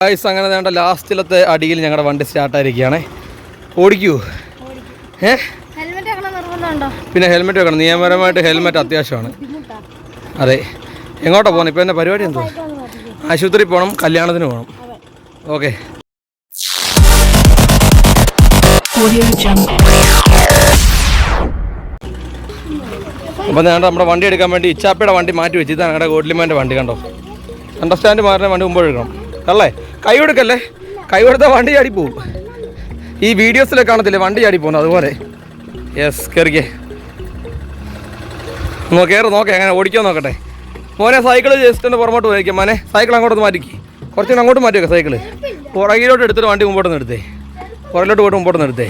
Guys അങ്ങനെ വേണ്ട ലാസ്റ്റിലത്തെ അടിയിൽ ഞങ്ങളുടെ വണ്ടി സ്റ്റാർട്ടായിരിക്കുകയാണ് ഓടിക്കൂ. ഏ? പിന്നെ ഹെൽമെറ്റ് വെക്കണം. നിയമപരമായിട്ട് ഹെൽമെറ്റ് അത്യാവശ്യമാണ്. അതെ. എങ്ങോട്ടാണ് പോകുന്നത് ഇപ്പം എന്റെ പരിപാടി എന്തോ ആശുപത്രി പോകണം കല്യാണത്തിന് പോകണം ഓക്കെ. അപ്പം ഞാൻ നമ്മുടെ വണ്ടി എടുക്കാൻ വേണ്ടി ഇച്ചാപ്പയുടെ വണ്ടി മാറ്റി വെച്ചിട്ട് ഞങ്ങളുടെ ഗോഡ്ലിമാന്റെ വണ്ടി കണ്ടോ? അണ്ടർസ്റ്റാൻഡ് മാറുന്ന വണ്ടി മുമ്പ് എടുക്കണം. അല്ലേ? കൈ കൊടുക്കല്ലേ? കൈ കൊടുത്താൽ വണ്ടി ചാടി പോവും. ഈ വീഡിയോസിലൊക്കെ കാണത്തില്ലേ? വണ്ടി ചാടി പോകുന്നു അതുപോലെ. യെസ് കയറിക്കേ നോ കയറി നോക്കേ അങ്ങനെ ഓടിക്കാൻ നോക്കട്ടെ. മോനെ സൈക്കിൾ ജസ്റ്റ് പുറമോട്ട് പോയിരിക്കും. മോനെ സൈക്കിൾ അങ്ങോട്ട് മാറ്റിക്ക്. കുറച്ചുകൂടെ അങ്ങോട്ട് മാറ്റി സൈക്കിൾ പുറകിലോട്ട് എടുത്തിട്ട് വണ്ടി മുമ്പോട്ട് നിർത്തേ പുറകിലോട്ട് പോയിട്ട് മുമ്പോട്ട് നിർത്തേ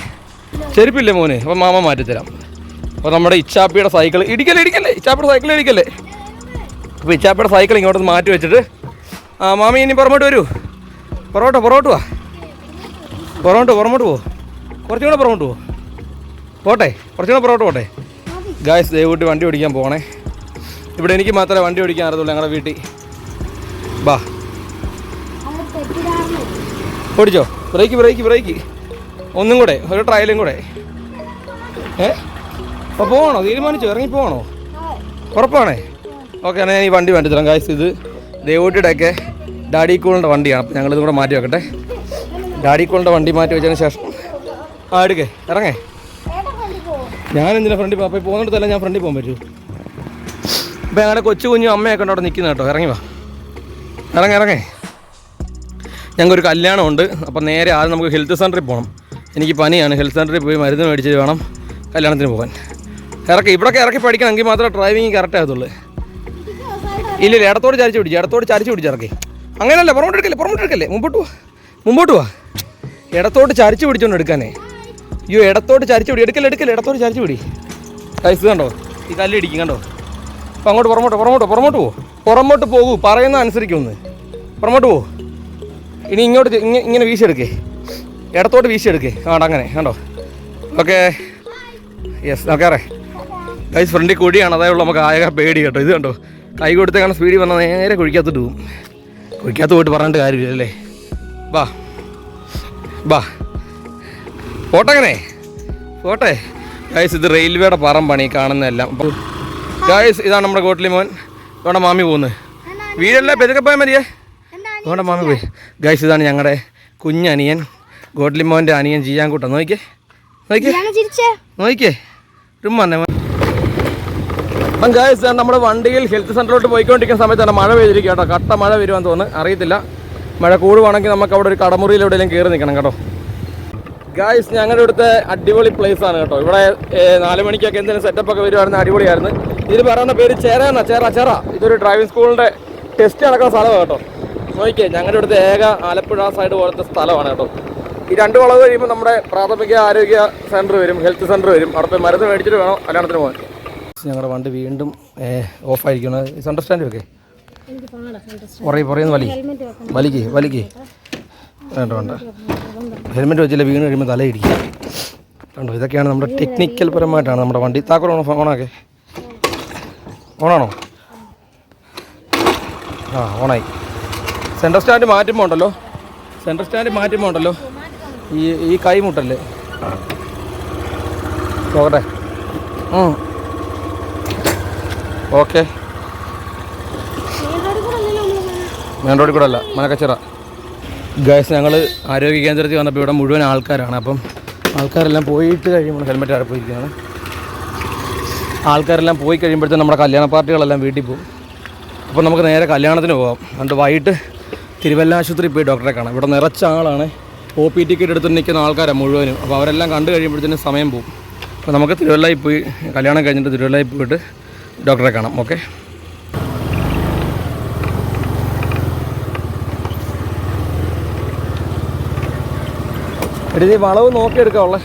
ചെരുപ്പില്ലേ മോനെ? അപ്പം മാമ മാറ്റിത്തരാം. അപ്പോൾ നമ്മുടെ ഇച്ചാപ്പിയുടെ സൈക്കിൾ ഇടിക്കല്ലേ ഇടിക്കല്ലേ? ഇച്ചാപ്പിയുടെ സൈക്കിൾ ഇടിക്കല്ലേ? അപ്പോൾ ഇച്ചാപ്പിയുടെ സൈക്കിൾ ഇങ്ങോട്ട് മാറ്റി വെച്ചിട്ട്. ആ മാമി ഇനി പുറമോട്ട് വരൂ. പുറകോട്ടോ പുറകോട്ട് വാ. പൊറോട്ട് പുറമോട്ട് പോവോ കുറച്ചും കൂടെ പുറമോട്ട് പോവോ പോട്ടെ കുറച്ചും കൂടെ പുറകോട്ട് പോട്ടെ ഗായസ് ദയവൂട്ടി വണ്ടി ഓടിക്കാൻ പോകണേ ഇവിടെ എനിക്ക് മാത്രമേ വണ്ടി ഓടിക്കാൻ അറിയത്തുള്ളൂ ഞങ്ങളുടെ വീട്ടിൽ. ബാ. ഓടിച്ചോ. ബ്രേക്ക് ബ്രേക്ക് ബ്രേക്ക് ഒന്നും കൂടെ ഒരു ട്രയലും കൂടെ. ഏ? അപ്പോൾ പോകണോ തീരുമാനിച്ചോ? ഇറങ്ങി പോകണോ ഉറപ്പാണേ? ഓക്കെ എന്നാൽ ഞാൻ ഈ വണ്ടി വേണ്ടി തരാം. ഗായസ് ഇത് ദേവൂട്ടിയുടെയൊക്കെ ഡാഡി കൂളിന്റെ വണ്ടിയാണ്. അപ്പോൾ ഞങ്ങളിതും കൂടെ മാറ്റി വെക്കട്ടെ. ഡാഡി കൂളിന്റെ വണ്ടി മാറ്റി വെച്ചതിന് ശേഷം ആ എടുക്കേ. ഇറങ്ങേ. ഞാൻ ഫ്രണ്ടിൽ പോകാം അപ്പോൾ പോകുന്നിടത്തല്ല ഞാൻ ഫ്രണ്ടിൽ പോകാൻ പറ്റൂ അപ്പോൾ ഞങ്ങളുടെ കൊച്ചു കുഞ്ഞും അമ്മയൊക്കെ ഉണ്ട് അവിടെ നിൽക്കുന്ന കേട്ടോ. ഇറങ്ങി വാ. ഇറങ്ങി ഇറങ്ങേ. ഞങ്ങൾക്കൊരു കല്യാണമുണ്ട്. അപ്പോൾ നേരെ ആദ്യം നമുക്ക് ഹെൽത്ത് സെന്ററിൽ പോകണം എനിക്ക് പനിയാണ്. ഹെൽത്ത് സെന്ററിൽ പോയി മരുന്ന് മേടിച്ചിട്ട് വേണം കല്യാണത്തിന് പോകാൻ. ഇറക്കി. ഇവിടെയൊക്കെ ഇറക്കി പഠിക്കണമെങ്കിൽ മാത്രമേ ഡ്രൈവിങ് കറക്റ്റ് ആകത്തുള്ളൂ. ഇല്ലില്ല ഇല്ല ഇടത്തോട് ചരിച്ച് പിടിച്ചു ഇടത്തോട് ചരിച്ച് പിടിച്ച് ഇറക്കി. അങ്ങനെയല്ല പുറമോട്ട് എടുക്കല്ലേ പുറമോട്ട് എടുക്കല്ലേ? മുമ്പോട്ട് പോവാ മുമ്പോട്ട് പോവാ ഇടത്തോട്ട് ചരിച്ചു പിടിച്ചോണ്ട് എടുക്കാനേ. അയ്യോ ഇടത്തോട്ട് ചരിച്ചു പിടി. എടുക്കല്ലേ എടുക്കല്ലേ ഇടത്തോട്ട് ചരിച്ചു പിടി. കൈസ് കണ്ടോ? ഈ കല്ല് ഇടിക്കും കണ്ടോ? അപ്പം അങ്ങോട്ട് പുറമോട്ട് പുറമോട്ട് പുറമോട്ട് പോ. പുറമോട്ട് പോകൂ പറയുന്ന അനുസരിക്കുമെന്ന് പുറമോട്ട് പോ. ഇനി ഇങ്ങോട്ട് ഇങ്ങനെ വീശിയെടുക്കേ ഇടത്തോട്ട് വീശിയെടുക്കേ ആണ്ട് അങ്ങനെ കണ്ടോ? ഓക്കെ. യെസ് നോക്കാറേ. കൈസ് ഫ്രണ്ടിൽ കുഴിയാണ് അതേയുള്ളൂ നമുക്ക് ആയ പേടി കേട്ടോ. ഇത് കണ്ടോ? കൈ കൊടുത്തേക്കാണ് സ്പീഡിൽ വന്നാൽ നേരെ കുഴിക്കാത്തിട്ട് പോകും. കുഴിക്കകത്ത് പോയിട്ട് പറഞ്ഞിട്ട് കാര്യമില്ല അല്ലേ വാ. വാ പോട്ടെങ്ങനെ പോട്ടെ. ഗായ്സ് ഇത് റെയിൽവേയുടെ പറമ്പാണ് ഈ കാണുന്നതെല്ലാം. അപ്പം ഗായ്സ് ഇതാണ് നമ്മുടെ കോട്ടിലി മോൻ. ഇവിടെ മാമി പോകുന്നത് വീടല്ലേ പെരുക്കെ പോയാൽ മതിയേ. ഇവിടെ മാമി പോയി. ഗായ്സ് ഇതാണ് ഞങ്ങളുടെ കുഞ്ഞനിയൻ. ഗോഡ്ലി മോന്റെ അനിയൻ ചെയ്യാൻകൂട്ടം നോക്കിയേ. നോക്കിയേ. നോക്കിക്കേ ചുമ്മാ അപ്പം ഗായ്സ് നമ്മുടെ വണ്ടിയിൽ ഹെൽത്ത് സെന്ററിലോട്ട് പോയിക്കൊണ്ടിരിക്കുന്ന തന്നെ മഴ പെയ്തിരിക്കുക കേട്ടോ. കട്ട മഴ വരുവാന്ന് തോന്നുന്നു. അറിയത്തില്ല. മഴ കൂടുവാണെങ്കിൽ നമുക്ക് അവിടെ ഒരു കടമുറിയിൽ എവിടെയെങ്കിലും കയറി നിൽക്കണം കേട്ടോ. ഗായ്സ് ഞങ്ങളുടെ ഇവിടുത്തെ അടിപൊളി പ്ലേസ് ആണ് കേട്ടോ. ഇവിടെ നാല് മണിക്കൊക്കെ എന്തെങ്കിലും സെറ്റപ്പ് ഒക്കെ വരുവായിരുന്നു അടിപൊളിയായിരുന്നു. ഇതിന് പറയുന്ന പേര് ചേര എന്നാ ചേറ ചേറ ഇതൊരു ഡ്രൈവിംഗ് സ്കൂളിന്റെ ടെസ്റ്റ് നടക്കുന്ന സ്ഥലമാണ് കേട്ടോ. നോക്കിയേ ഞങ്ങളുടെ ഇവിടുത്തെ ഏക ആലപ്പുഴ സൈഡ് പോലത്തെ സ്ഥലമാണ് കേട്ടോ. ഈ രണ്ട് വളവ് കഴിയുമ്പോൾ നമ്മുടെ പ്രാഥമിക ആരോഗ്യ സെന്റർ വരും ഹെൽത്ത് സെന്റർ വരും. അവിടെ പോയി മരുന്ന് മേടിച്ചിട്ട് വേണം? കല്യാണത്തിന് പോകാൻ ഞങ്ങളുടെ വണ്ടി വീണ്ടും ഓഫായിരിക്കണം അണ്ടർസ്റ്റാൻഡ് ഓക്കെ പുറകെ പുറയുന്ന വലി വലിക്ക് വലിക്ക്. വേണ്ട വേണ്ട. ഹെൽമെറ്റ് വെച്ചില്ല വീണ് കഴിയുമ്പോൾ തലയിടിക്കുക കണ്ടോ ഇതൊക്കെയാണ് നമ്മുടെ ടെക്നിക്കൽ പരമായിട്ടാണ് നമ്മുടെ വണ്ടി. താക്കോൽ ഓണോ ഓണാക്കെ ഓണാണോ? ആ ഓണായി. സെൻട്രൽ സ്റ്റാൻഡ് മാറ്റുമ്പോൾ ഉണ്ടല്ലോ. സെൻട്രൽ സ്റ്റാൻഡ് മാറ്റുമ്പോൾ ഉണ്ടല്ലോ. ഈ ഈ കൈ മുട്ടല്ലേ നോക്കട്ടെ ഓക്കെ. മെയിൻ റോഡിൽ കൂടെ അല്ല മനക്കച്ചിറ. ഗൈസ് ഞങ്ങൾ ആരോഗ്യ കേന്ദ്രത്തിൽ വന്നപ്പോൾ ഇവിടെ മുഴുവൻ ആൾക്കാരാണ്. അപ്പം ആൾക്കാരെല്ലാം പോയിട്ട് കഴിയുമ്പോൾ ഹെൽമെറ്റ് അടപ്പിരിക്കുകയാണ് ആൾക്കാരെല്ലാം പോയി കഴിയുമ്പോഴത്തേക്കും നമ്മുടെ കല്യാണ പാർട്ടികളെല്ലാം വീട്ടിൽ പോകും. അപ്പോൾ നമുക്ക് നേരെ കല്യാണത്തിന് പോകാം എന്നിട്ട് വൈകിട്ട് തിരുവല്ല ആശുപത്രി പോയി ഡോക്ടറെ കാണാം. ഇവിടെ നിറച്ച ആളാണ്. ഒ പി ടിക്കറ്റ് എടുത്ത് നിൽക്കുന്ന ആൾക്കാരാണ് മുഴുവനും. അപ്പോൾ അവരെല്ലാം കണ്ടു കഴിയുമ്പോഴത്തേനും സമയം പോകും. അപ്പോൾ നമുക്ക് തിരുവല്ലയിൽ പോയി കല്യാണം കഴിഞ്ഞിട്ട് തിരുവല്ലയിൽ പോയിട്ട് ഡോക്ടറെ കാണാം ഓക്കെ. എടുത്തി വളവ് നോക്കിയെടുക്കാവുള്ളേ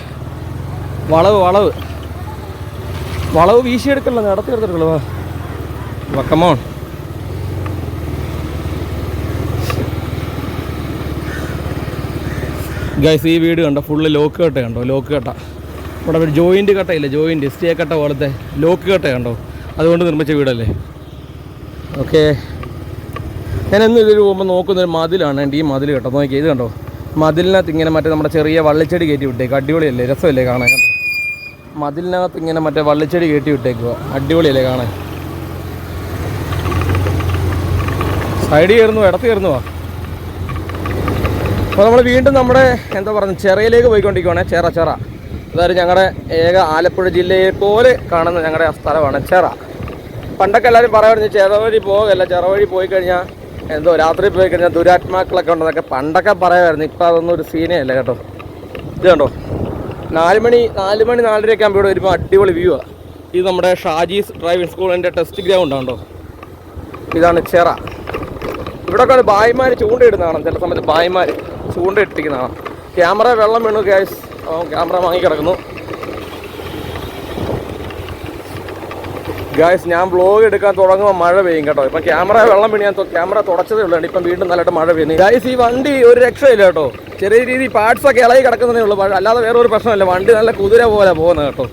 വളവ് വളവ്. വളവ് വീശിയെടുക്കല്ലോ നടത്തി എടുത്തെടുക്കല്ലോ വാ. വക്കമോൺ ഗൈസ് ഈ വീട് കണ്ടോ? ഫുള്ള് ലോക്ക് കട്ട കണ്ടോ? ലോക്ക് കട്ട. ഇവിടെ ഒരു ജോയിന്റ് കട്ടയില്ല? ജോയിന്റ് സ്റ്റേ കട്ട പോലത്തെ ലോക്ക് കട്ട കണ്ടോ? അതുകൊണ്ട് നിർമ്മിച്ച വീടല്ലേ? ഓക്കെ. ഞാൻ എന്നും ഇതിൽ പോകുമ്പോൾ നോക്കുന്ന ഒരു മതിലാണ്. എന്റെ ഈ മതിൽ കേട്ടോ നോക്കി ഇത് കണ്ടോ? മതിലിനകത്ത് ഇങ്ങനെ മറ്റേ നമ്മുടെ ചെറിയ വള്ളിച്ചെടി കയറ്റി വിട്ടേക്കുക അടിപൊളിയല്ലേ? രസമല്ലേ കാണാൻ? മതിലിനകത്ത് ഇങ്ങനെ മറ്റേ വള്ളിച്ചെടി കയറ്റി വിട്ടേക്കുക അടിപൊളിയല്ലേ കാണാൻ? സൈഡ് കയറുന്നു ഇടത്ത് കയറുന്നുവാ. അപ്പോൾ നമ്മൾ വീണ്ടും നമ്മുടെ എന്താ പറയുക ചെറയിലേക്ക് പോയിക്കൊണ്ടിരിക്കുവാണേ. ചെറ ചെറ. അതായത് ഞങ്ങളുടെ ഏക ആലപ്പുഴ ജില്ലയെ പോലെ കാണുന്ന ഞങ്ങളുടെ സ്ഥലമാണ് ചെറ. പണ്ടൊക്കെ എല്ലാവരും പറയുമായിരുന്നു ചെറ വഴി പോകല്ല ചെറ വഴി പോയി കഴിഞ്ഞാൽ എന്തോ രാത്രി പോയി കഴിഞ്ഞാൽ ദുരാത്മാക്കളൊക്കെ ഉണ്ടെന്നൊക്കെ പണ്ടൊക്കെ പറയുമായിരുന്നു ഇപ്പം അതൊന്നും ഒരു സീനേ അല്ല കേട്ടോ. ഇത് കണ്ടോ? നാല് മണി നാല് മണി നാലരയൊക്കെ ആകുമ്പോൾ ഇവിടെ വരുമ്പോൾ അടിപൊളി വ്യൂ ആണ് ഇത് നമ്മുടെ ഷാജീസ് ഡ്രൈവിംഗ് സ്കൂളിന്റെ ടെസ്റ്റ് ഗ്രൗണ്ട് ഉണ്ടോ ഇതാണ് ചെറ. ഇവിടെ ഒക്കെ ബായിമാർ ചൂണ്ടയിടുന്നതാണ് ചില സമയത്ത് ബായിമാർ ചൂണ്ടയിട്ടിരിക്കുന്നതാണ് ക്യാമറ വെള്ളം വീണു ഗ്യാസ് ക്യാമറ വാങ്ങി കിടക്കുന്നു. ഗായ്സ് ഞാൻ വ്ലോഗ് എടുക്കാൻ തുടങ്ങുമ്പോൾ മഴ പെയ്യും കേട്ടോ. ഇപ്പം ക്യാമറ വെള്ളം വീണ് ഞാൻ ക്യാമറ തുടച്ചതേ ഉള്ളൂ. ഇപ്പം വീണ്ടും നല്ലതായിട്ട് മഴ പെയ്യുന്നു ഗായ്സ് ഈ വണ്ടി ഒരു രക്ഷയില്ല കേട്ടോ. ചെറിയ രീതിയിൽ പാർട്സൊക്കെ ഇളകി കിടക്കുന്നതേ ഉള്ളൂ. മഴ അല്ലാതെ വേറെ ഒരു പ്രശ്നമില്ല. വണ്ടി നല്ല കുതിര പോലെ പോകുന്നത് കേട്ടോ.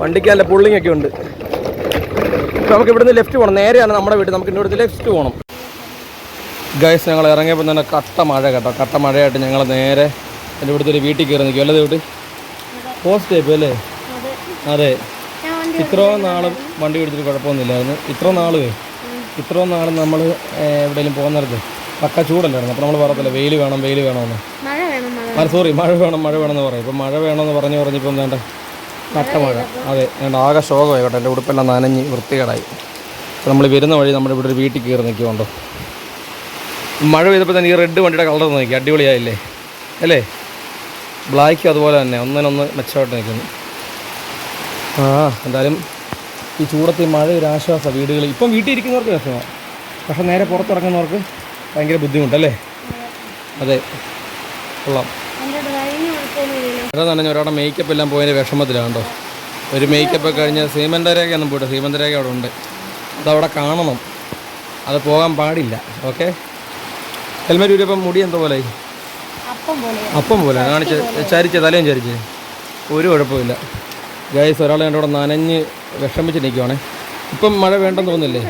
വണ്ടിക്ക് നല്ല പുള്ളിങ് ഒക്കെ ഉണ്ട്. നമുക്ക് ഇവിടുന്ന് ലെഫ്റ്റ് പോകണം നേരെയാണ് നമ്മുടെ വീട്. നമുക്ക് ഇവിടുന്ന് ലെഫ്റ്റ് പോകണം ഗൈസ് ഞങ്ങൾ ഇറങ്ങിയപ്പോൾ തന്നെ കട്ട മഴ കേട്ടോ. കട്ട മഴയായിട്ട് ഞങ്ങൾ നേരെ എന്റെ ഇവിടുത്തെ ഒരു വീട്ടിൽ കയറി നിൽക്കും. അല്ലേ വീട്ട് പോസ്റ്റ് ടൈപ്പ് അല്ലേ? അതെ. ഞാൻ ഇത്രയും നാളും വണ്ടി പിടിച്ചിട്ട് കുഴപ്പമൊന്നുമില്ലായിരുന്നു. ഇത്ര നാൾ ഇത്രോ നാളും നമ്മൾ എവിടെയെങ്കിലും പോകുന്നിടത്ത് പക്ക ചൂടല്ലായിരുന്നു. അപ്പോൾ നമ്മൾ പറയത്തില്ല വെയിൽ വേണം വെയിൽ വേണമെന്ന്. മഴ വേണം മഴ ആ സോറി മഴ വേണം മഴ വേണമെന്ന് പറയും. ഇപ്പം മഴ വേണമെന്ന് പറഞ്ഞു പറഞ്ഞിപ്പം വേണ്ട കട്ട മഴ. അതെ വേണ്ട ആകെ ശോകമായി കേട്ടോ എന്റെ ഉടുപ്പെല്ലാം നനഞ്ഞ് വൃത്തികേടായി. അപ്പോൾ നമ്മൾ വരുന്ന വഴി നമ്മുടെ ഇവിടെ ഒരു വീട്ടിൽ കയറി നിൽക്കുന്നുണ്ടോ മഴ പെയ്തപ്പോൾ തന്നെ ഈ റെഡ് വണ്ടിയുടെ കളർ നോക്കി അടിപൊളിയായില്ലേ? അല്ലേ? ബ്ലാക്കും അതുപോലെ തന്നെ ഒന്നിനൊന്ന് മെച്ചമായിട്ട് നിൽക്കുന്നു. ആ. എന്തായാലും ഈ ചൂടത്ത് ഈ മഴ ഒരു ആശ്വാസമാണ് വീടുകളിൽ ഇപ്പം വീട്ടിൽ ഇരിക്കുന്നവർക്ക് രസമാണ് പക്ഷെ നേരെ പുറത്തിറങ്ങുന്നവർക്ക് ഭയങ്കര ബുദ്ധിമുട്ടല്ലേ അതെ. കൊള്ളാം. എന്റെ തന്നെ ഒരാളുടെ മേക്കപ്പ് എല്ലാം പോയതിന്റെ വിഷമത്തിലാണ് കേട്ടോ. ഒരു മേക്കപ്പ് ഒക്കെ കഴിഞ്ഞ് സീമന്തരേഖയൊന്നും പോയിട്ട് സീമന്തരേഖ അവിടെ ഉണ്ട്. അതവിടെ കാണണം. അത് പോകാൻ പാടില്ല. ഓക്കെ? ഹെൽമെറ്റ് ഇപ്പം മുടി എന്തോ പോലെ അപ്പം പോലെ. കാണിച്ച് ചരിച്ച് തലയും ചരിച്ച്. ഒരു കുഴപ്പമില്ല. ഗൈസ് ഒരാൾ എന്റെ അവിടെ നനഞ്ഞ് വിഷമിച്ച് നിൽക്കുവാണേ ഇപ്പം മഴ വേണ്ടെന്ന് തോന്നുന്നില്ലേ?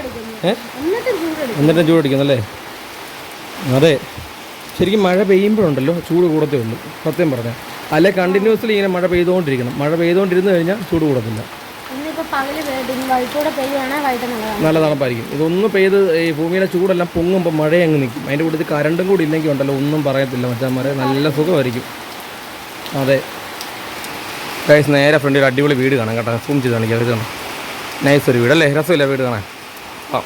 ഏ? എന്നിട്ടും ചൂടെടുക്കും എന്നിട്ടും ചൂടടിക്കുന്നല്ലേ അതെ. ശരിക്കും മഴ പെയ്യുമ്പോഴുണ്ടല്ലോ ചൂട് കൂടത്തേ ഉള്ളൂ. സത്യം പറഞ്ഞാൽ അല്ലെ കണ്ടിന്യൂസ്ലി ഇങ്ങനെ മഴ പെയ്തുകൊണ്ടിരിക്കണം. മഴ പെയ്തുകൊണ്ടിരുന്ന് കഴിഞ്ഞാൽ ചൂട് കൂടത്തില്ല. ഇന്നിപ്പോൾ പകൽ പെയ്യും വൈകിട്ടൂടെ പെയ്യുവാണെങ്കിൽ വൈകിട്ട് നല്ലതാണ്. നല്ല തണുപ്പായിരിക്കും. ഇതൊന്ന് പെയ്ത് ഈ ഭൂമിയിലെ ചൂടെല്ലാം പൊങ്ങുമ്പോൾ മഴ അങ്ങ് നിൽക്കും അതിന്റെ കൂട്ടത്തിൽ കരണ്ടും കൂടി ഇല്ലെങ്കിൽ ഉണ്ടല്ലോ ഒന്നും പറയത്തില്ല മച്ചാന്മാരെ. നല്ല സുഖമായിരിക്കും. അതെ. ഗൈസ് നേരെ ഫ്രണ്ടിൽ അടിപൊളി വീട് കാണാം കേട്ടോ. സൂം ചെയ്ത് കാണിക്കാം. ഇത് കാണാം. നൈസ് ഒരു വീട് അല്ലേ? രസമില്ല വീട് കാണാൻ. ആ.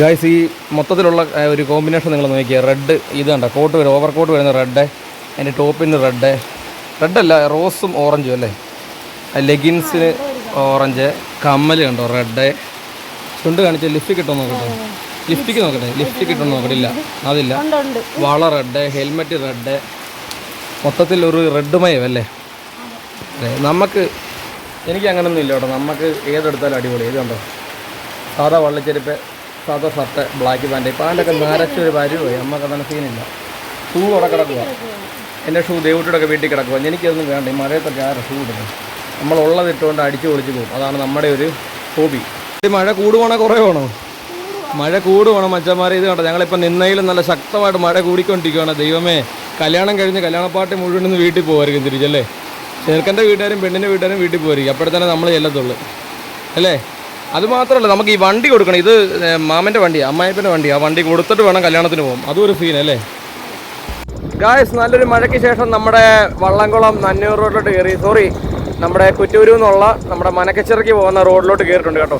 ഗൈസ് ഈ മൊത്തത്തിലുള്ള ഒരു കോമ്പിനേഷൻ നിങ്ങൾ നോക്കിയാൽ റെഡ് ഇത് കണ്ട? കോട്ട് വരും ഓവർ കോട്ട് വരുന്ന റെഡ് അതിന്റെ ടോപ്പിന് റെഡ് റെഡ് അല്ല റോസും ഓറഞ്ചും അല്ലേ? ലെഗിൻസിന് ഓറഞ്ച് കമ്മൽ കണ്ടോ റെഡ് ചുണ്ട് കാണിച്ച ലിഫ്റ്റ് കിട്ടുമോ നോക്കട്ടെ. ലിഫ്റ്റിക്ക് നോക്കട്ടെ ലിഫ്റ്റ് കിട്ടുമോ നോക്കട്ടില്ല. അതില്ല. വള റെഡ് ഹെൽമെറ്റ് റെഡ് മൊത്തത്തിൽ ഒരു റെഡ് മയം അല്ലേ? അതെ. നമുക്ക് എനിക്ക് അങ്ങനൊന്നും ഇല്ല കേട്ടോ. നമുക്ക് ഏതെടുത്താലും അടിപൊളി. ഏത് കണ്ടോ? സാധാ വള്ളിച്ചെരുപ്പ് സാധാ ഷർട്ട് ബ്ലാക്ക് പാന്റ് പാന്റൊക്കെ നരച്ചൊരു പരിവായി നമുക്ക് അങ്ങനെ സീനില്ല ഷൂ അവിടെ കിടക്കുക എന്റെ ഷൂ ദേവൂട്ടിയുടെ വീട്ടിൽ കിടക്കുക എനിക്കതൊന്നും വേണ്ട. ഈ മഴയത്തൊക്കെ ആരാ ഷൂ ഇടുന്നത് നമ്മളുള്ളത് ഇട്ടുകൊണ്ട് അടിച്ചു പൊളിച്ച് പോകും. അതാണ് നമ്മുടെ ഒരു ഹോബി. മഴ കൂടുവാണോ കുറയുവാണോ? മഴ കൂടുവാണോ മച്ചന്മാരെ? ഇത് കണ്ടോ ഞങ്ങളിപ്പോൾ നിന്നയിലും നല്ല ശക്തമായിട്ട് മഴ കൂടിക്കൊണ്ടിരിക്കുകയാണ് ദൈവമേ കല്യാണം കഴിഞ്ഞ് കല്യാണപ്പാട്ട് മുഴുവൻ നിന്ന് വീട്ടിൽ പോകുമായിരിക്കും തിരിച്ചല്ലേ ചെറുക്കന്റെ വീട്ടുകാരും പെണ്ണിന്റെ വീട്ടുകാരും വീട്ടിൽ പോയിരിക്കും അപ്പോഴത്തന്നെ നമ്മൾ ചെല്ലത്തുള്ളൂ അല്ലേ? അത് മാത്രമല്ല നമുക്ക് ഈ വണ്ടി കൊടുക്കണം. ഇത് മാമന്റെ വണ്ടി അമ്മായിപ്പന്റെ വണ്ടി. ആ വണ്ടി കൊടുത്തിട്ട് വേണം കല്യാണത്തിന് പോകും അതൊരു ഒരു സീൻ അല്ലേ? ഗായസ് നല്ലൊരു മഴയ്ക്ക് ശേഷം നമ്മുടെ വള്ളംകുളം നന്നൂർ റോഡിലോട്ട് കയറി. സോറി നമ്മുടെ കുറ്റൂരിൽ നിന്നുള്ള നമ്മുടെ മനക്കച്ചിറയ്ക്ക് പോകുന്ന റോഡിലോട്ട് കയറിയിട്ടുണ്ട് കേട്ടോ.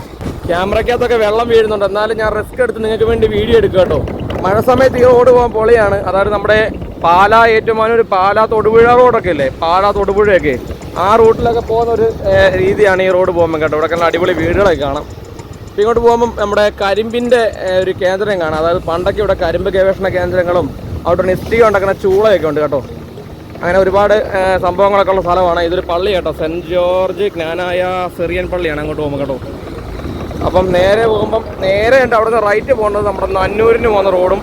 ക്യാമറയ്ക്കകത്തൊക്കെ വെള്ളം വീഴുന്നുണ്ട്. എന്നാലും ഞാൻ റിസ്ക് എടുത്ത് നിങ്ങൾക്ക് വേണ്ടി വീഡിയോ എടുക്കുക കേട്ടോ. മഴ സമയത്ത് ഈ റോഡ് പോകാൻ പൊളിയാണ്. അതായത് നമ്മുടെ പാലാ ഒരു പാല തൊടുപുഴ റോഡൊക്കെ ഇല്ലേ? പാല തൊടുപുഴയൊക്കെ. ആ റൂട്ടിലൊക്കെ പോകുന്ന ഒരു രീതിയാണ് ഈ റോഡ് പോകുമ്പോൾ കേട്ടോ. ഇവിടെ നല്ല അടിപൊളി വീടുകളൊക്കെ കാണാം. ഇപ്പം ഇങ്ങോട്ട് പോകുമ്പം നമ്മുടെ കരിമ്പിന്റെ ഒരു കേന്ദ്രം കാണാം. അതായത് പണ്ടൊക്കെ ഇവിടെ കരിമ്പ് ഗവേഷണ കേന്ദ്രങ്ങളും അവിടെ ഇഷ്ടിക ഉണ്ടാക്കുന്ന ചൂളയൊക്കെ ഉണ്ട് കേട്ടോ. അങ്ങനെ ഒരുപാട് സംഭവങ്ങളൊക്കെ ഉള്ള സ്ഥലമാണ്. ഇതൊരു പള്ളി കേട്ടോ. സെന്റ് ജോർജ് ജ്ഞാനായ സെറിയൻ പള്ളിയാണ്. അങ്ങോട്ട് പോകുമ്പോൾ കേട്ടോ. അപ്പം നേരെ പോകുമ്പം നേരെ ഉണ്ട് അവിടുന്ന് റൈറ്റ് പോകുന്നത് നമ്മുടെ നന്നൂരിന് പോകുന്ന റോഡും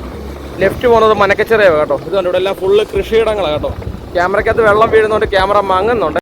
ലെഫ്റ്റ് പോകുന്നത് മനക്കച്ചിറയാണ് കേട്ടോ. ഇത് കണ്ടിവിടെ എല്ലാം ഫുള്ള് കൃഷിയിടങ്ങളാണ് കേട്ടോ. ക്യാമറയ്ക്കകത്ത് വെള്ളം വീഴുന്നുണ്ട് ക്യാമറ മങ്ങുന്നുണ്ട്.